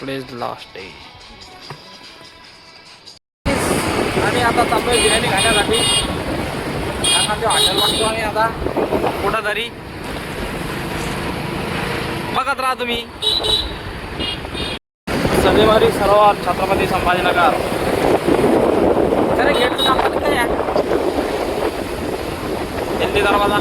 Today's last day आणि आता चाललोय बिर्याणी खाण्यासाठी. एखाद्या हॉटेल लागतो आम्ही आता. कुठं तरी बघत राहा तुम्ही. सदेवारी सरोवर छत्रपती संभाजीनगर. अरे गेटचं काम काय काय दिल्ली दरवाजा.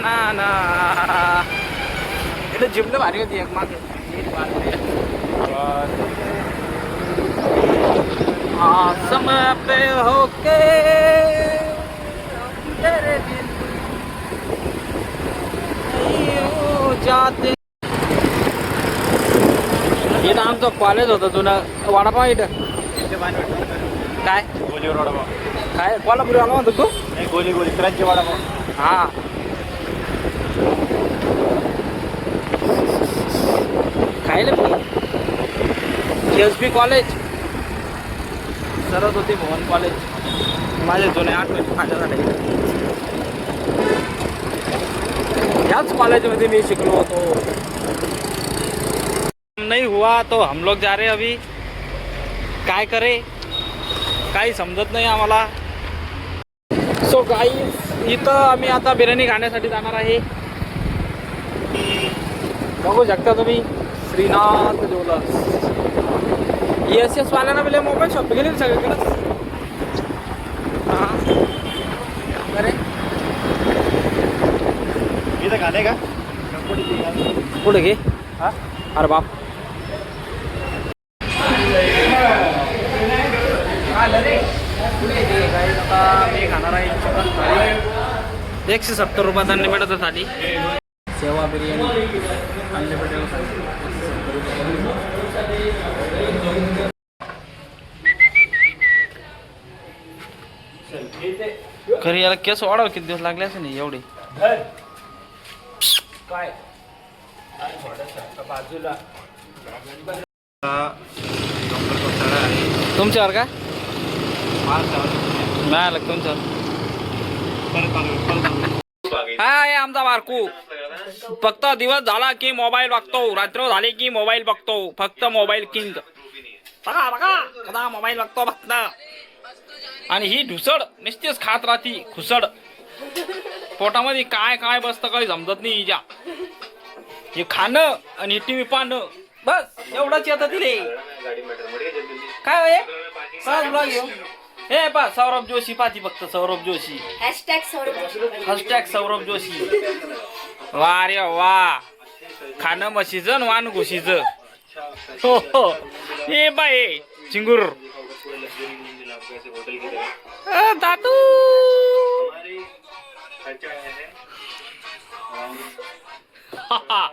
ना ना ना इकडे जिमलं भारी होती एक मागे आसम पे होके तेरे दिल यूं जाते इथं आमचं कॉलेज होतं जुनं वडापाव इथं काय गोलीवर वडापाव काय कोल्हापुरी आला म्हणतो तू गोली गोली क्रांची वडापाव हा खायला एस बी कॉलेज सरत होते भवन कॉलेज माझे जुने आठवणी माझ्या झाले. याच कॉलेजमध्ये मी शिकलो होतो. नाही हुआ तो हम लोग जा रे अभी. काय करे? काही समजत नाही आम्हाला. सो गाईज इथं आम्ही आता बिर्याणी खाण्यासाठी जाणार आहे. बघू शकता तुम्ही. श्रीनाथ ज्वेलर्स. एस एस वाल्यांना पहिले मोबाईल शॉप गेले सगळीकडे हां. अरे. इथं खाणे का? पुढे घे? हा? अरे बाप. मी खाणार आहे एकशे सत्तर रुपयात अनलिमिटेड थाली सेवा बिर्याणी अनलिमिटेड खरी याला केस वाढव किती दिवस लागले असं नाही एवढे? काय? बाजूला. तुमच्यावर का? मिळालं का तुमच्यावर? हाय आमचा बारकू. फक्त दिवस झाला की मोबाईल बघतो रात्र झाली की मोबाईल बघतो फक्त मोबाईल किंग. बघा बघा कदा मोबाईल बघतो फक्त. आणि ही ढुसड नुसतीच खात राहती खुसड. पोटामध्ये काय काय बसतं काही समजत नाही हिच्या. हे खाणं आणि टीव्ही पाहणं बस एवढंच येतं तिले काय होय ब्लॉग येऊ हे पा सौरभ जोशी पाहती फक्त Saurabh Joshi. Hashtag Saurabh hashtag Saurabh Joshi. वा रे वा. खाणं म्हशीचं वान घुशीचं. हो हो. हे बाय चिंगूर. दादू. हा, हा.